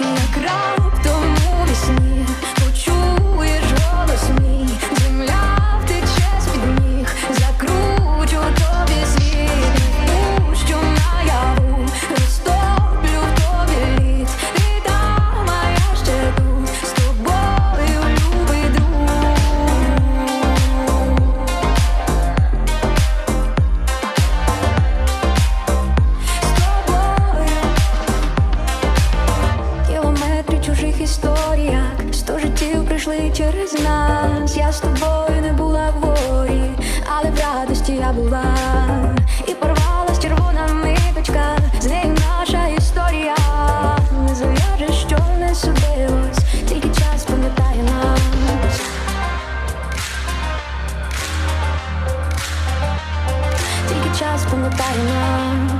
як раптом тих історіях, сто життів прийшли через нас. Я з тобою не була в горі, але в радості я була. І порвалась червона ниточка, з нею наша історія. Не зав'яжеш, що не судилось, тільки час пам'ятає нам, Тільки час пам'ятає нам.